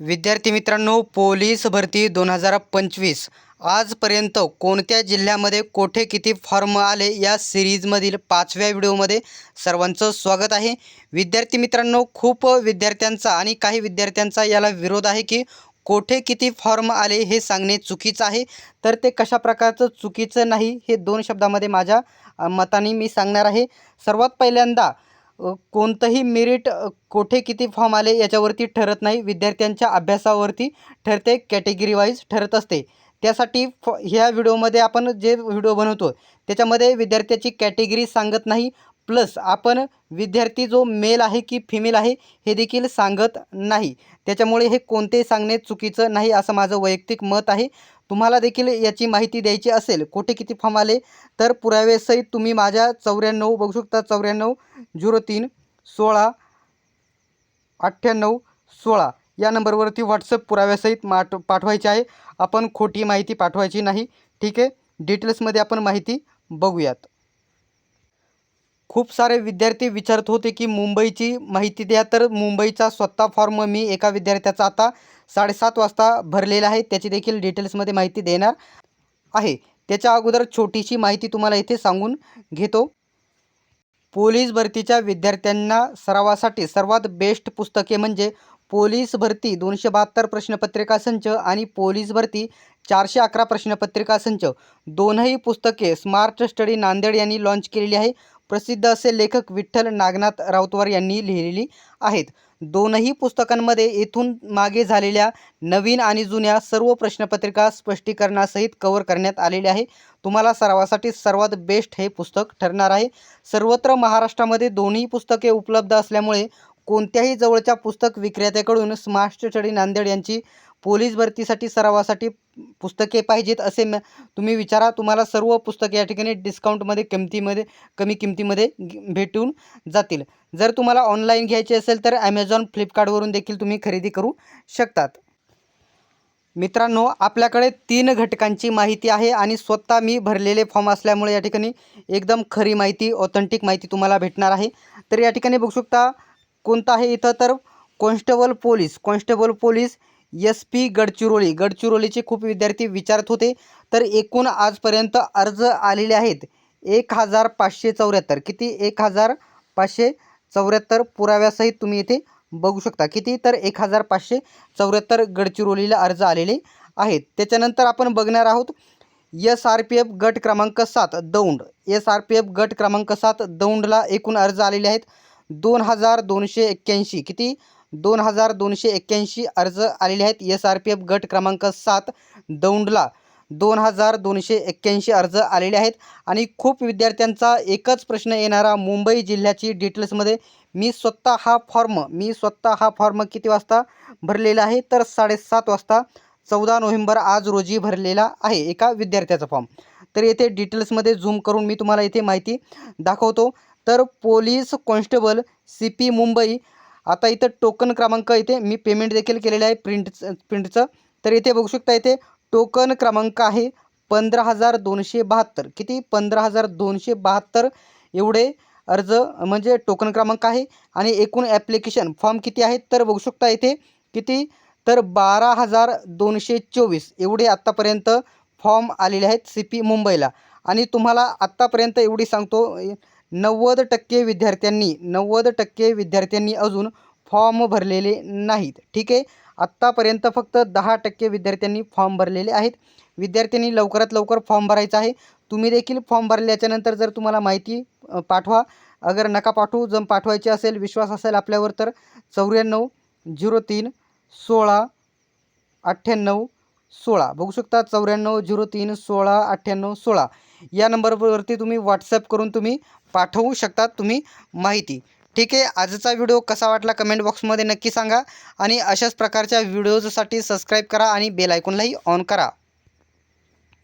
विद्यार्थी मित्रांनो पोलीस भरती दोन हजार पंचवीस. आजपर्यंत कोणत्या जिल्ह्यामध्ये कोठे किती फॉर्म आले या सिरीजमधील पाचव्या व्हिडिओमध्ये सर्वांचं स्वागत आहे. विद्यार्थी मित्रांनो खूप विद्यार्थ्यांचा आणि काही विद्यार्थ्यांचा याला विरोध आहे की कोठे किती फॉर्म आले हे सांगणे चुकीचं आहे. तर ते कशा प्रकारचं चुकीचं नाही हे दोन शब्दामध्ये माझ्या मताने मी सांगणार आहे. सर्वात पहिल्यांदा कोणतंही मेरिट कोठे किती फॉर्म आले याच्यावरती ठरत नाही. विद्यार्थ्यांच्या अभ्यासावरती ठरते कॅटेगरी वाईज ठरत असते. त्यासाठी फ ह्या व्हिडिओमध्ये आपण जे व्हिडिओ बनवतो त्याच्यामध्ये विद्यार्थ्याची कॅटेगरी सांगत नाही. प्लस आपण विद्यार्थी जो मेल आहे की फिमेल आहे हे देखील सांगत नाही. त्याच्यामुळे हे कोणतेही सांगणे चुकीचं नाही असं माझं वैयक्तिक मत आहे. तुम्हाला देखील याची माहिती द्यायची असेल कुठे किती फॉर्म आले तर पुराव्यासहित तुम्ही माझ्या चौऱ्याण्णव बघू शकता चौऱ्याण्णव झिरो तीन सोळा अठ्ठ्याण्णव सोळा. या नंबरवरती व्हॉट्सअप पुराव्यासहित माट पाठवायची आहे. आपण खोटी माहिती पाठवायची नाही. ठीक आहे? डिटेल्समध्ये आपण माहिती बघूयात. खूप सारे विद्यार्थी विचारत होते की मुंबईची माहिती द्या. तर मुंबईचा स्वतः फॉर्म मी एका विद्यार्थ्याचा आता साडेसात वाजता भरलेला आहे. त्याची देखील डिटेल्समध्ये माहिती देणार आहे. त्याच्या अगोदर छोटीशी माहिती तुम्हाला इथे सांगून घेतो. पोलीस भरतीच्या विद्यार्थ्यांना सरावासाठी सर्वात बेस्ट पुस्तके म्हणजे पोलीस भरती दोनशे बहात्तर प्रश्नपत्रिका संच आणि पोलीस भरती चारशे अकरा प्रश्नपत्रिका संच. दोनही पुस्तके स्मार्ट स्टडी नांदेड यांनी लॉन्च केलेली आहे. प्रसिद्ध असे लेखक विठ्ठल नागनाथ राऊतवार यांनी लिहिलेली आहेत. दोनही पुस्तकांमध्ये येथून मागे झालेल्या नवीन आणि जुन्या सर्व प्रश्नपत्रिका स्पष्टीकरणासहित कव्हर करण्यात आलेले आहे. तुम्हाला सरावासाठी सर्वात बेस्ट हे पुस्तक ठरणार आहे. सर्वत्र महाराष्ट्रामध्ये दोन्ही पुस्तके उपलब्ध असल्यामुळे कोणत्याही जवळच्या पुस्तक विक्रेत्याकडून स्मार्ट स्टडी नांदेड यांची पोलीस भरतीसाठी सरावासाठी पुस्तके पाहिजेत असे म तुम्ही विचारा. तुम्हाला सर्व पुस्तके या ठिकाणी डिस्काउंटमध्ये किमतीमध्ये कमी किमतीमध्ये भेटून जातील. जर तुम्हाला ऑनलाईन घ्यायचे असेल तर ॲमेझॉन फ्लिपकार्टवरून देखील तुम्ही खरेदी करू शकतात. मित्रांनो आपल्याकडे तीन घटकांची माहिती आहे आणि स्वतः मी भरलेले फॉर्म असल्यामुळे या ठिकाणी एकदम खरी माहिती ऑथेंटिक माहिती तुम्हाला भेटणार आहे. तर या ठिकाणी बघू शकता कोणतं आहे इथं? तर constable police constable police S P Gadchiroli. गडचिरोलीचे खूप विद्यार्थी विचारत होते तर एकूण आजपर्यंत अर्ज आलेले आहेत एक हजार पाचशे चौऱ्याहत्तर. किती? एक हजार पाचशे चौऱ्याहत्तर पुराव्यासहित तुम्ही इथे बघू शकता. किती? तर एक हजार पाचशे चौऱ्याहत्तर गडचिरोलीला अर्ज आलेले आहेत. त्याच्यानंतर आपण बघणार आहोत एस आर पी एफ गट क्रमांक सात Daund. S R P F गट क्रमांक सात दौंडला एकूण अर्ज आलेले आहेत. दोन हजार दोनशे एक्क्याऐंशी. किती? दोन हजार दोनशे एक्क्याऐंशी अर्ज आलेले आहेत. एस आर पी एफ गट क्रमांक सात दौंडला. दोन हजार दोनशे एक्क्याऐंशी अर्ज आलेले आहेत. आणि खूप विद्यार्थ्यांचा एकच प्रश्न येणारा मुंबई जिल्ह्याची डिटेल्समध्ये मी स्वतः हा फॉर्म मी स्वतः हा फॉर्म किती वाजता भरलेला आहे? तर साडेसात वाजता चौदा नोव्हेंबर आज रोजी भरलेला आहे एका विद्यार्थ्याचा फॉर्म तर येथे डिटेल्समध्ये झूम करून मी तुम्हाला इथे माहिती दाखवतो. तर police constable C P Mumbai आता इथं टोकन क्रमांक इथे मी पेमेंट देखील केलेलं आहे प्रिंटचं प्रिंटचं तर इथे बघू शकता इथे टोकन क्रमांक आहे पंधरा हजार दोनशे बहात्तर. किती? पंधरा हजार दोनशे बहात्तर एवढे अर्ज म्हणजे टोकन क्रमांक आहे. आणि एकूण ॲप्लिकेशन फॉर्म किती आहेत? तर बघू शकता इथे किती? तर बारा हजार दोनशे चोवीस. एवढे आत्तापर्यंत फॉर्म आलेले आहेत सी पी मुंबईला. आणि तुम्हाला आत्तापर्यंत एवढी सांगतो नव्वद टक्के विद्यार्थ्यांनी नव्वद टक्के विद्यार्थ्यांनी अजून फॉर्म भरलेले नाहीत. ठीक आहे? आत्तापर्यंत फक्त दहा टक्के विद्यार्थ्यांनी फॉर्म भरलेले आहेत. विद्यार्थ्यांनी लवकरात लवकर फॉर्म भरायचा आहे. तुम्ही देखील फॉर्म भरल्याच्यानंतर जर तुम्हाला माहिती पाठवा. अगर नका पाठवू जर पाठवायची असेल विश्वास असेल आपल्यावर तर चौऱ्याण्णव झिरो तीन सोळा अठ्ठ्याण्णव सोळा. बघू शकता चौऱ्याण्णव झिरो तीन सोळा अठ्ठ्याण्णव सोळा. या नंबरवरती तुम्ही व्हॉट्सअप करून तुम्ही पाठवू शकता तुम्ही माहिती. ठीक आहे आजचा व्हिडिओ कसा वाटला कमेंट बॉक्समध्ये नक्की सांगा आणि अशाच प्रकारच्या व्हिडिओजसाठी सबस्क्राईब करा आणि बेल आयकॉनलाही ऑन करा.